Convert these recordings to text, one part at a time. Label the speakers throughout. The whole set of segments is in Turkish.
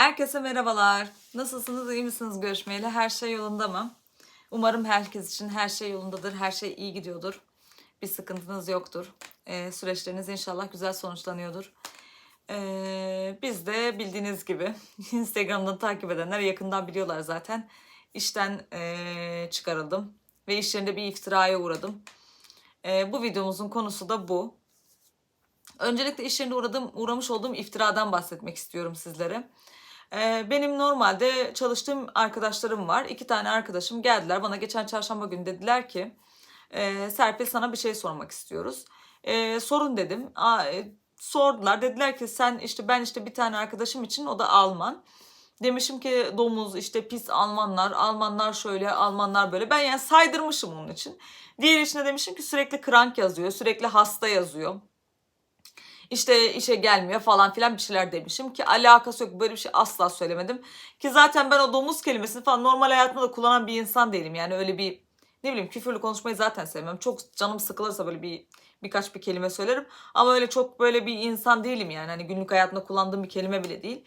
Speaker 1: Herkese merhabalar. Nasılsınız, iyi misiniz görüşmeyeli? Her şey yolunda mı? Umarım herkes için her şey yolundadır, her şey iyi gidiyordur. Bir sıkıntınız yoktur. Ee, süreçleriniz inşallah güzel sonuçlanıyordur. Ee, biz de bildiğiniz gibi Instagram'dan takip edenler yakından biliyorlar zaten. İşten ee, çıkarıldım ve iş yerinde bir iftiraya uğradım. Ee, bu videomuzun konusu da bu. Öncelikle iş yerinde uğradığım, uğramış olduğum iftiradan bahsetmek istiyorum sizlere. Ee, benim normalde çalıştığım arkadaşlarım var. İki tane arkadaşım geldiler bana geçen çarşamba günü dediler ki e, Serpil sana bir şey sormak istiyoruz. E, sorun dedim. E, sordular dediler ki sen işte ben işte bir tane arkadaşım için o da Alman. Demişim ki domuz işte pis Almanlar, Almanlar şöyle, Almanlar böyle. Ben yani saydırmışım onun için. Diğer içine demişim ki sürekli krank yazıyor, sürekli hasta yazıyor işte işe gelmiyor falan filan bir şeyler demişim ki alakası yok böyle bir şey asla söylemedim. Ki zaten ben o domuz kelimesini falan normal hayatımda da kullanan bir insan değilim. Yani öyle bir ne bileyim küfürlü konuşmayı zaten sevmem. Çok canım sıkılırsa böyle bir birkaç bir kelime söylerim. Ama öyle çok böyle bir insan değilim yani. Hani günlük hayatımda kullandığım bir kelime bile değil.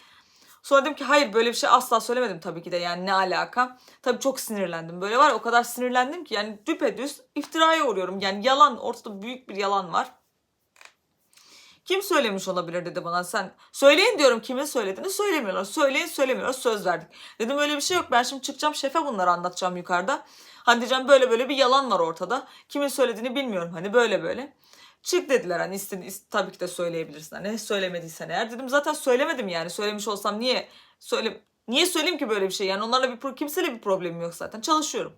Speaker 1: Sonra dedim ki hayır böyle bir şey asla söylemedim tabii ki de yani ne alaka. Tabii çok sinirlendim. Böyle var o kadar sinirlendim ki yani düpedüz iftiraya uğruyorum. Yani yalan ortada büyük bir yalan var. Kim söylemiş olabilir dedi bana sen. Söyleyin diyorum kimin söylediğini söylemiyorlar. Söyleyin söylemiyorlar söz verdik. Dedim öyle bir şey yok ben şimdi çıkacağım şefe bunları anlatacağım yukarıda. Hani diyeceğim böyle böyle bir yalan var ortada. Kimin söylediğini bilmiyorum hani böyle böyle. Çık dediler hani istedi, ist- tabii ki de söyleyebilirsin. Hani söylemediysen eğer dedim zaten söylemedim yani söylemiş olsam niye söyle niye söyleyeyim ki böyle bir şey yani onlarla bir kimseyle bir problemim yok zaten çalışıyorum.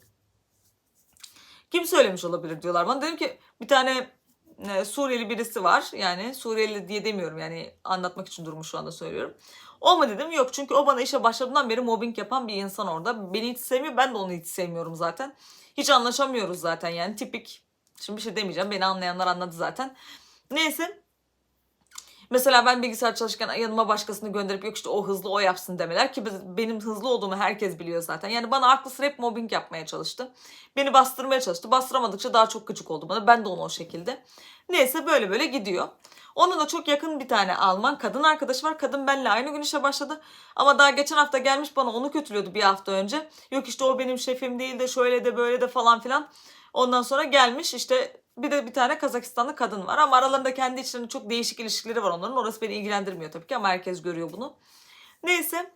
Speaker 1: Kim söylemiş olabilir diyorlar bana. Dedim ki bir tane e, Suriyeli birisi var. Yani Suriyeli diye demiyorum yani anlatmak için durumu şu anda söylüyorum. O mu dedim yok çünkü o bana işe başladığından beri mobbing yapan bir insan orada. Beni hiç sevmiyor ben de onu hiç sevmiyorum zaten. Hiç anlaşamıyoruz zaten yani tipik. Şimdi bir şey demeyeceğim beni anlayanlar anladı zaten. Neyse Mesela ben bilgisayar çalışırken yanıma başkasını gönderip yok işte o hızlı o yapsın demeler ki benim hızlı olduğumu herkes biliyor zaten. Yani bana aklı sıra hep mobbing yapmaya çalıştı. Beni bastırmaya çalıştı. Bastıramadıkça daha çok gıcık oldu bana. Ben de onu o şekilde. Neyse böyle böyle gidiyor. Onun da çok yakın bir tane Alman kadın arkadaşı var. Kadın benimle aynı gün işe başladı. Ama daha geçen hafta gelmiş bana onu kötülüyordu bir hafta önce. Yok işte o benim şefim değil de şöyle de böyle de falan filan. Ondan sonra gelmiş işte bir de bir tane Kazakistanlı kadın var ama aralarında kendi içlerinde çok değişik ilişkileri var onların. Orası beni ilgilendirmiyor tabii ki ama herkes görüyor bunu. Neyse.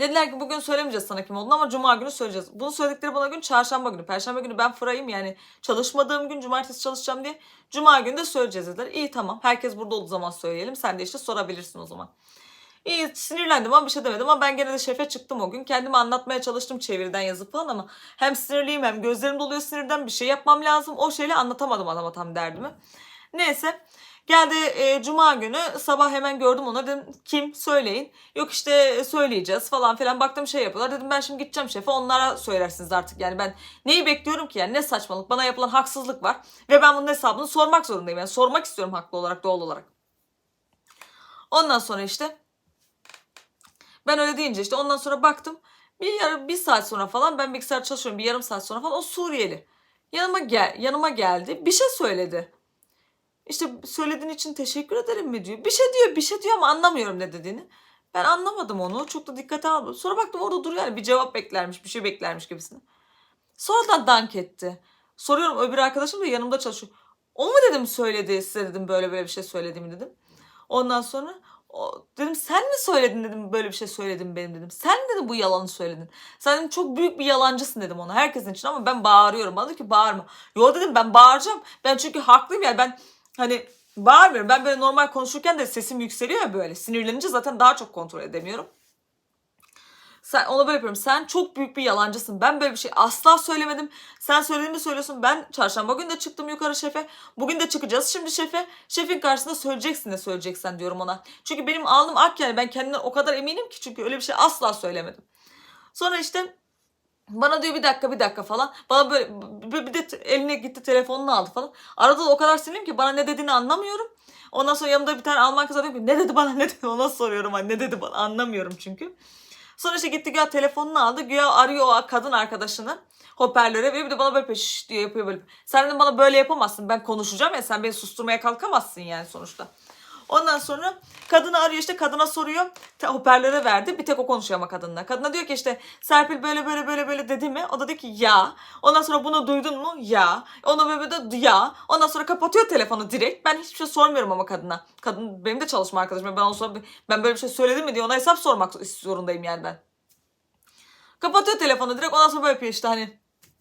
Speaker 1: Dediler ki bugün söylemeyeceğiz sana kim olduğunu ama cuma günü söyleyeceğiz. Bunu söyledikleri bana gün çarşamba günü. Perşembe günü ben fırayım yani çalışmadığım gün cumartesi çalışacağım diye. Cuma günü de söyleyeceğiz dediler. İyi tamam herkes burada olduğu zaman söyleyelim. Sen de işte sorabilirsin o zaman. İyi sinirlendim ama bir şey demedim ama ben gene de şefe çıktım o gün. Kendime anlatmaya çalıştım çeviriden yazıp falan ama hem sinirliyim hem gözlerim doluyor sinirden bir şey yapmam lazım. O şeyle anlatamadım adama tam derdimi. Neyse geldi e, cuma günü sabah hemen gördüm onu dedim kim söyleyin. Yok işte söyleyeceğiz falan filan baktım şey yapıyorlar. Dedim ben şimdi gideceğim şefe onlara söylersiniz artık yani ben neyi bekliyorum ki yani ne saçmalık bana yapılan haksızlık var. Ve ben bunun hesabını sormak zorundayım yani sormak istiyorum haklı olarak doğal olarak. Ondan sonra işte ben öyle deyince işte ondan sonra baktım. Bir yarım bir saat sonra falan ben bilgisayar çalışıyorum. Bir yarım saat sonra falan o Suriyeli. Yanıma gel yanıma geldi. Bir şey söyledi. İşte söylediğin için teşekkür ederim mi diyor. Bir şey diyor, bir şey diyor ama anlamıyorum ne dediğini. Ben anlamadım onu. Çok da dikkate almadım. Sonra baktım orada duruyor yani bir cevap beklermiş, bir şey beklermiş gibisine. Sonradan dank etti. Soruyorum öbür arkadaşım da yanımda çalışıyor. O mu dedim söyledi size dedim böyle böyle bir şey söylediğimi dedim. Ondan sonra o, dedim sen mi söyledin dedim böyle bir şey söyledim benim dedim. Sen dedim bu yalanı söyledin. Sen dedim, çok büyük bir yalancısın dedim ona herkesin için ama ben bağırıyorum. Bana dedi ki bağırma. Yo dedim ben bağıracağım. Ben çünkü haklıyım yani ben hani bağırmıyorum. Ben böyle normal konuşurken de sesim yükseliyor ya böyle. Sinirlenince zaten daha çok kontrol edemiyorum. Sen ona böyle yapıyorum. Sen çok büyük bir yalancısın. Ben böyle bir şey asla söylemedim. Sen söylediğini söylüyorsun. Ben çarşamba günü de çıktım yukarı şefe. Bugün de çıkacağız şimdi şefe. Şefin karşısında söyleyeceksin de söyleyeceksen diyorum ona. Çünkü benim alnım ak yani. Ben kendimden o kadar eminim ki çünkü öyle bir şey asla söylemedim. Sonra işte bana diyor bir dakika bir dakika falan. Bana böyle bir de eline gitti telefonunu aldı falan. Arada da o kadar sinirliyim ki bana ne dediğini anlamıyorum. Ondan sonra yanımda bir tane Alman kız diyor ki ne dedi bana ne dedi ona soruyorum. Hani ne dedi bana anlamıyorum çünkü. Sonra işte gitti güya telefonunu aldı. Güya arıyor o kadın arkadaşını hoparlöre ve bir de bana böyle peş diye yapıyor böyle. Sen de bana böyle yapamazsın. Ben konuşacağım ya sen beni susturmaya kalkamazsın yani sonuçta. Ondan sonra kadını arıyor işte kadına soruyor. Hoparlöre verdi. Bir tek o konuşuyor ama kadınla. Kadına diyor ki işte Serpil böyle böyle böyle böyle dedi mi? O da diyor ki ya. Ondan sonra bunu duydun mu? Ya. Ona böyle de ya. Ondan sonra kapatıyor telefonu direkt. Ben hiçbir şey sormuyorum ama kadına. Kadın benim de çalışma arkadaşım. Ben, olsa, ben böyle bir şey söyledim mi diye ona hesap sormak zorundayım yani ben. Kapatıyor telefonu direkt ondan sonra böyle yapıyor işte hani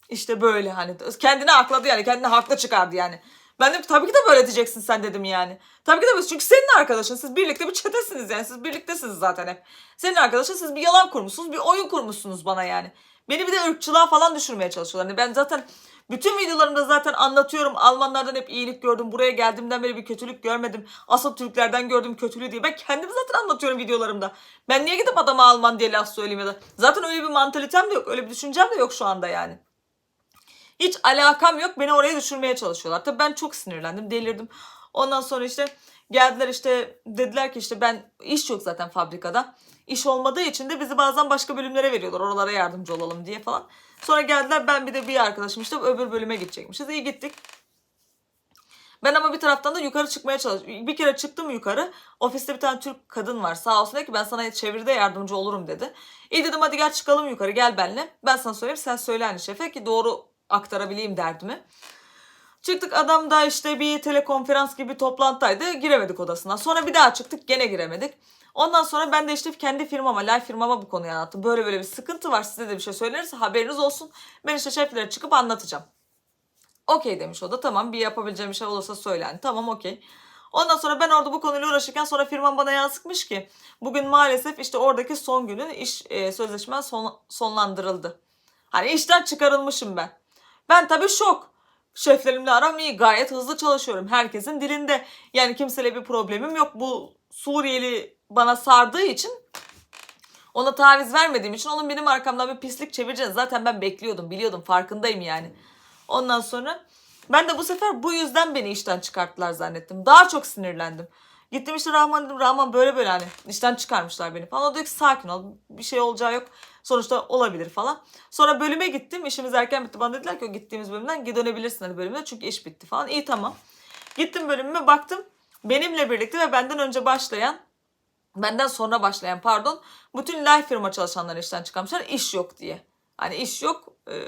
Speaker 1: işte böyle hani kendini akladı yani kendini haklı çıkardı yani. Ben de tabii ki de böyle diyeceksin sen dedim yani. Tabii ki de böyle çünkü senin arkadaşın siz birlikte bir çetesiniz yani siz birliktesiniz zaten hep. Senin arkadaşın siz bir yalan kurmuşsunuz bir oyun kurmuşsunuz bana yani. Beni bir de ırkçılığa falan düşürmeye çalışıyorlar. Yani ben zaten bütün videolarımda zaten anlatıyorum. Almanlardan hep iyilik gördüm. Buraya geldiğimden beri bir kötülük görmedim. Asıl Türklerden gördüm kötülüğü diye. Ben kendim zaten anlatıyorum videolarımda. Ben niye gidip adama Alman diye laf söyleyeyim ya da. Zaten öyle bir mantalitem de yok. Öyle bir düşüncem de yok şu anda yani. Hiç alakam yok. Beni oraya düşürmeye çalışıyorlar. Tabii ben çok sinirlendim. Delirdim. Ondan sonra işte geldiler işte dediler ki işte ben iş yok zaten fabrikada. İş olmadığı için de bizi bazen başka bölümlere veriyorlar. Oralara yardımcı olalım diye falan. Sonra geldiler ben bir de bir arkadaşım işte öbür bölüme gidecekmişiz. İyi gittik. Ben ama bir taraftan da yukarı çıkmaya çalışıyorum. Bir kere çıktım yukarı. Ofiste bir tane Türk kadın var. Sağ olsun dedi ki ben sana çeviride yardımcı olurum dedi. İyi dedim hadi gel çıkalım yukarı gel benimle. Ben sana söyleyeyim sen söyle hani şefe ki doğru aktarabileyim derdimi. Çıktık adam da işte bir telekonferans gibi bir toplantıdaydı. Giremedik odasına. Sonra bir daha çıktık gene giremedik. Ondan sonra ben de işte kendi firmama, live firmama bu konuyu anlattım. Böyle böyle bir sıkıntı var size de bir şey söylerse haberiniz olsun. Ben işte şeflere çıkıp anlatacağım. Okey demiş o da tamam bir yapabileceğim bir şey olursa söyle. Yani, tamam okey. Ondan sonra ben orada bu konuyla uğraşırken sonra firmam bana yansıtmış ki bugün maalesef işte oradaki son günün iş e, sözleşmen son, sonlandırıldı. Hani işten çıkarılmışım ben. Ben tabii şok. Şeflerimle aram iyi. Gayet hızlı çalışıyorum. Herkesin dilinde. Yani kimseyle bir problemim yok. Bu Suriyeli bana sardığı için ona taviz vermediğim için onun benim arkamdan bir pislik çevireceğini zaten ben bekliyordum. Biliyordum. Farkındayım yani. Ondan sonra ben de bu sefer bu yüzden beni işten çıkarttılar zannettim. Daha çok sinirlendim. Gittim işte Rahman dedim Rahman böyle böyle hani işten çıkarmışlar beni falan. O dedi ki sakin ol bir şey olacağı yok. Sonuçta olabilir falan. Sonra bölüme gittim. İşimiz erken bitti. Bana dediler ki o gittiğimiz bölümden dönebilirsin hani bölümde. Çünkü iş bitti falan. İyi tamam. Gittim bölümüme baktım. Benimle birlikte ve benden önce başlayan benden sonra başlayan pardon bütün live firma çalışanları işten çıkarmışlar iş yok diye. Hani iş yok. Ee,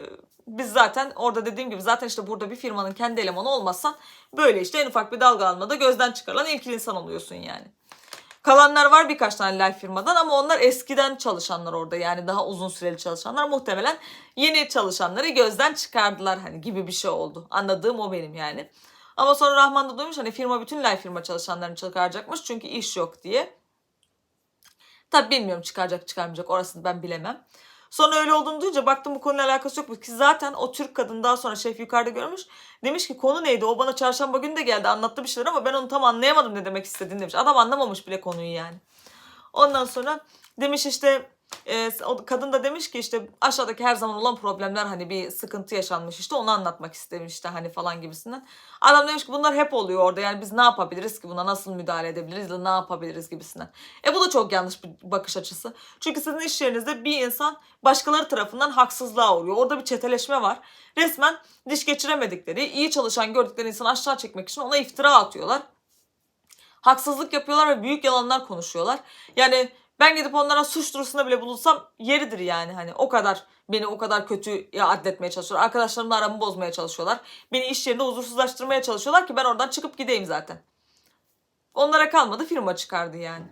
Speaker 1: biz zaten orada dediğim gibi zaten işte burada bir firmanın kendi elemanı olmazsan böyle işte en ufak bir dalgalanmada gözden çıkarılan ilk insan oluyorsun yani. Kalanlar var birkaç tane live firmadan ama onlar eskiden çalışanlar orada yani daha uzun süreli çalışanlar muhtemelen yeni çalışanları gözden çıkardılar hani gibi bir şey oldu. Anladığım o benim yani. Ama sonra Rahman da duymuş hani firma bütün live firma çalışanlarını çıkaracakmış çünkü iş yok diye. Tabi bilmiyorum çıkaracak çıkarmayacak orasını ben bilemem. Sonra öyle olduğunu duyunca baktım bu konuyla alakası yok. Ki zaten o Türk kadın daha sonra şef yukarıda görmüş. Demiş ki konu neydi? O bana çarşamba günü de geldi anlattı bir şeyler ama ben onu tam anlayamadım ne demek istediğini demiş. Adam anlamamış bile konuyu yani. Ondan sonra demiş işte e, kadın da demiş ki işte aşağıdaki her zaman olan problemler hani bir sıkıntı yaşanmış işte onu anlatmak istemiş işte hani falan gibisinden. Adam demiş ki bunlar hep oluyor orada yani biz ne yapabiliriz ki buna nasıl müdahale edebiliriz ne yapabiliriz gibisinden. E bu da çok yanlış bir bakış açısı. Çünkü sizin iş yerinizde bir insan başkaları tarafından haksızlığa uğruyor. Orada bir çeteleşme var. Resmen diş geçiremedikleri, iyi çalışan gördükleri insanı aşağı çekmek için ona iftira atıyorlar. Haksızlık yapıyorlar ve büyük yalanlar konuşuyorlar. Yani ben gidip onlara suç duyurusunda bile bulunsam yeridir yani hani o kadar beni o kadar kötü adletmeye çalışıyorlar. Arkadaşlarımla aramı bozmaya çalışıyorlar. Beni iş yerinde huzursuzlaştırmaya çalışıyorlar ki ben oradan çıkıp gideyim zaten. Onlara kalmadı firma çıkardı yani.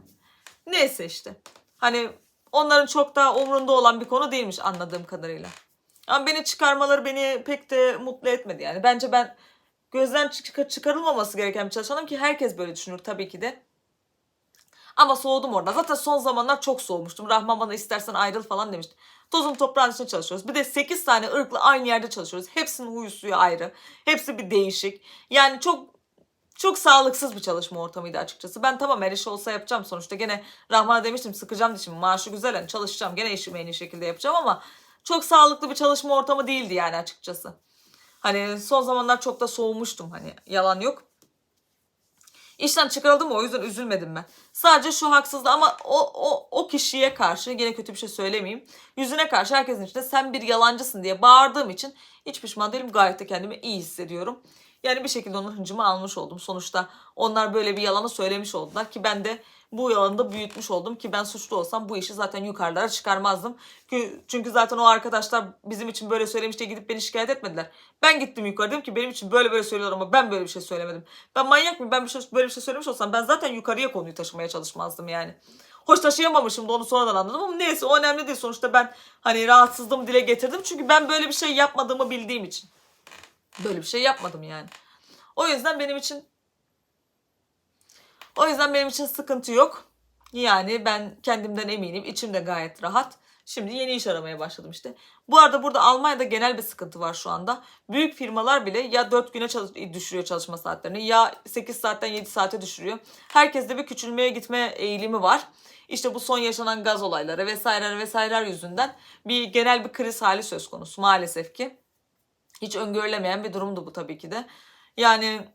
Speaker 1: Neyse işte. Hani onların çok daha umrunda olan bir konu değilmiş anladığım kadarıyla. Ama beni çıkarmaları beni pek de mutlu etmedi yani. Bence ben gözden çık- çıkarılmaması gereken bir çalışanım ki herkes böyle düşünür tabii ki de. Ama soğudum orada. Zaten son zamanlar çok soğumuştum. Rahman bana istersen ayrıl falan demişti. Tozun toprağın içinde çalışıyoruz. Bir de 8 tane ırkla aynı yerde çalışıyoruz. Hepsinin huyu suyu ayrı. Hepsi bir değişik. Yani çok çok sağlıksız bir çalışma ortamıydı açıkçası. Ben tamam her iş olsa yapacağım sonuçta. Gene Rahman'a demiştim sıkacağım dişimi. Maaşı güzel hani çalışacağım. Gene işimi en iyi şekilde yapacağım ama çok sağlıklı bir çalışma ortamı değildi yani açıkçası. Hani son zamanlar çok da soğumuştum hani yalan yok. İşten çıkarıldım o yüzden üzülmedim ben. Sadece şu haksızlığı ama o, o, o kişiye karşı yine kötü bir şey söylemeyeyim. Yüzüne karşı herkesin içinde sen bir yalancısın diye bağırdığım için hiç pişman değilim. Gayet de kendimi iyi hissediyorum. Yani bir şekilde onun hıncımı almış oldum. Sonuçta onlar böyle bir yalanı söylemiş oldular ki ben de bu yalanı büyütmüş oldum ki ben suçlu olsam bu işi zaten yukarılara çıkarmazdım. Çünkü zaten o arkadaşlar bizim için böyle söylemiş diye gidip beni şikayet etmediler. Ben gittim yukarı dedim ki benim için böyle böyle söylüyorlar ama ben böyle bir şey söylemedim. Ben manyak mıyım? Ben bir şey, böyle bir şey söylemiş olsam ben zaten yukarıya konuyu taşımaya çalışmazdım yani. Hoş taşıyamamışım da onu sonradan anladım ama neyse o önemli değil. Sonuçta ben hani rahatsızlığımı dile getirdim. Çünkü ben böyle bir şey yapmadığımı bildiğim için. Böyle bir şey yapmadım yani. O yüzden benim için o yüzden benim için sıkıntı yok. Yani ben kendimden eminim. İçim de gayet rahat. Şimdi yeni iş aramaya başladım işte. Bu arada burada Almanya'da genel bir sıkıntı var şu anda. Büyük firmalar bile ya 4 güne çalış- düşürüyor çalışma saatlerini ya 8 saatten 7 saate düşürüyor. Herkeste bir küçülmeye gitme eğilimi var. İşte bu son yaşanan gaz olayları vesaire vesaireler yüzünden bir genel bir kriz hali söz konusu maalesef ki. Hiç öngörülemeyen bir durumdu bu tabii ki de. Yani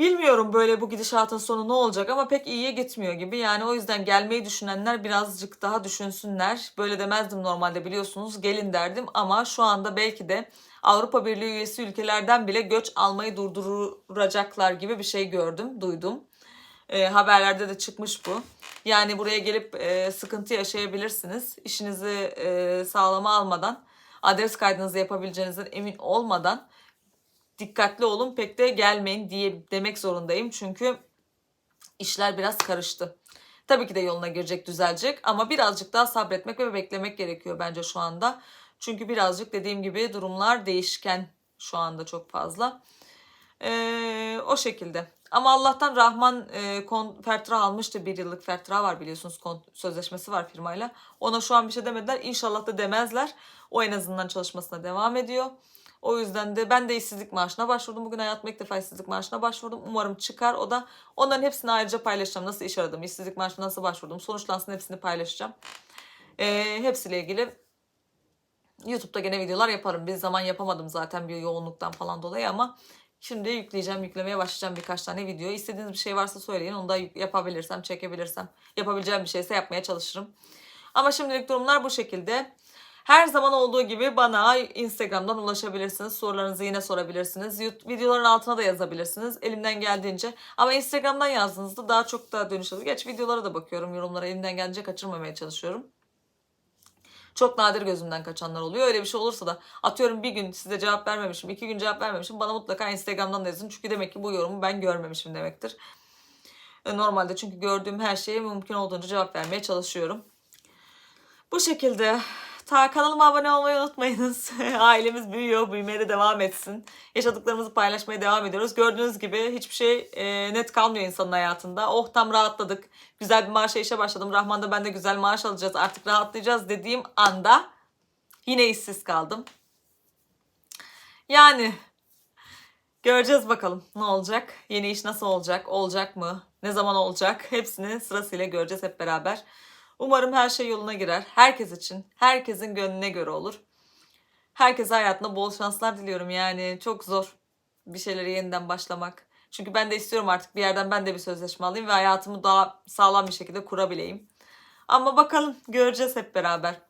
Speaker 1: Bilmiyorum böyle bu gidişatın sonu ne olacak ama pek iyiye gitmiyor gibi. Yani o yüzden gelmeyi düşünenler birazcık daha düşünsünler. Böyle demezdim normalde biliyorsunuz gelin derdim ama şu anda belki de Avrupa Birliği üyesi ülkelerden bile göç almayı durduracaklar gibi bir şey gördüm, duydum. E, haberlerde de çıkmış bu. Yani buraya gelip e, sıkıntı yaşayabilirsiniz. İşinizi e, sağlama almadan, adres kaydınızı yapabileceğinizden emin olmadan dikkatli olun pek de gelmeyin diye demek zorundayım. Çünkü işler biraz karıştı. Tabii ki de yoluna girecek, düzelecek ama birazcık daha sabretmek ve beklemek gerekiyor bence şu anda. Çünkü birazcık dediğim gibi durumlar değişken şu anda çok fazla. Ee, o şekilde. Ama Allah'tan Rahman e, kon, fertra almıştı. Bir yıllık fertra var biliyorsunuz. Kon, sözleşmesi var firmayla. Ona şu an bir şey demediler. İnşallah da demezler. O en azından çalışmasına devam ediyor. O yüzden de ben de işsizlik maaşına başvurdum. Bugün hayatımda ilk defa işsizlik maaşına başvurdum. Umarım çıkar. O da onların hepsini ayrıca paylaşacağım. Nasıl iş aradım, işsizlik maaşına nasıl başvurdum, sonuçlansın hepsini paylaşacağım. Ee, hepsiyle ilgili YouTube'da gene videolar yaparım. Bir zaman yapamadım zaten bir yoğunluktan falan dolayı ama şimdi yükleyeceğim, yüklemeye başlayacağım birkaç tane video. İstediğiniz bir şey varsa söyleyin. Onu da yapabilirsem, çekebilirsem, yapabileceğim bir şeyse yapmaya çalışırım. Ama şimdilik durumlar bu şekilde. Her zaman olduğu gibi bana Instagram'dan ulaşabilirsiniz. Sorularınızı yine sorabilirsiniz. YouTube- Videoların altına da yazabilirsiniz. Elimden geldiğince. Ama Instagram'dan yazdığınızda daha çok daha dönüş alıyor. Geç videolara da bakıyorum. Yorumlara elimden geldiğince kaçırmamaya çalışıyorum. Çok nadir gözümden kaçanlar oluyor. Öyle bir şey olursa da atıyorum bir gün size cevap vermemişim, iki gün cevap vermemişim. Bana mutlaka Instagram'dan da yazın. Çünkü demek ki bu yorumu ben görmemişim demektir. E, Normalde çünkü gördüğüm her şeye mümkün olduğunca cevap vermeye çalışıyorum. Bu şekilde. Ta kanalıma abone olmayı unutmayınız. Ailemiz büyüyor, büyümeye de devam etsin. Yaşadıklarımızı paylaşmaya devam ediyoruz. Gördüğünüz gibi hiçbir şey e, net kalmıyor insanın hayatında. Oh tam rahatladık. Güzel bir maaşa işe başladım. Rahman da ben de güzel maaş alacağız. Artık rahatlayacağız dediğim anda yine işsiz kaldım. Yani göreceğiz bakalım ne olacak. Yeni iş nasıl olacak? Olacak mı? Ne zaman olacak? Hepsini sırasıyla göreceğiz hep beraber. Umarım her şey yoluna girer. Herkes için, herkesin gönlüne göre olur. Herkese hayatında bol şanslar diliyorum. Yani çok zor bir şeyleri yeniden başlamak. Çünkü ben de istiyorum artık bir yerden ben de bir sözleşme alayım ve hayatımı daha sağlam bir şekilde kurabileyim. Ama bakalım göreceğiz hep beraber.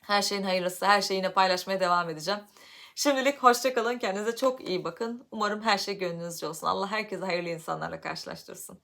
Speaker 1: Her şeyin hayırlısı, her şeyi yine paylaşmaya devam edeceğim. Şimdilik hoşçakalın. Kendinize çok iyi bakın. Umarım her şey gönlünüzce olsun. Allah herkese hayırlı insanlarla karşılaştırsın.